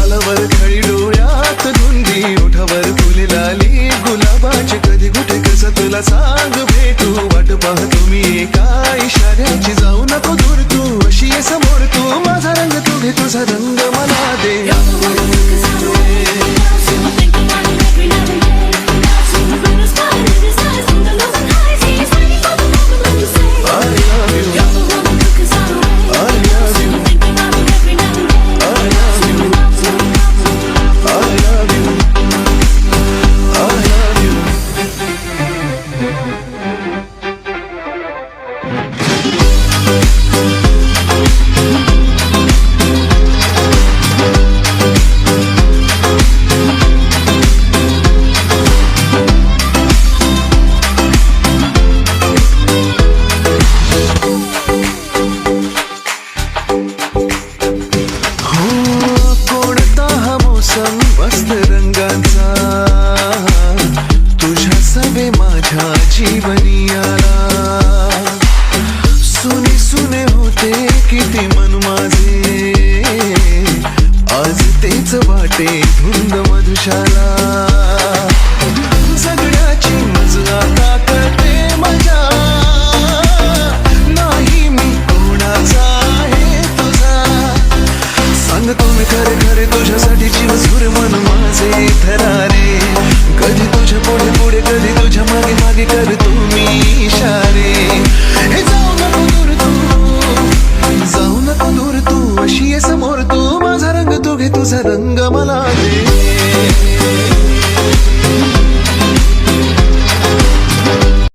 गालावर खळी डोळ्यात धुंदी ओठावर फुले लाली गुलाबाचे कधी कुठे कसं तुला सांग भेटू वाट पाहतो. लाल रंगाचा तुझ्या सवे माझ्या जीवनी आला. सुने सुने होते किती मन माझे. आज तेच वाटे धुंद मधुशाला. సరంగమలాగే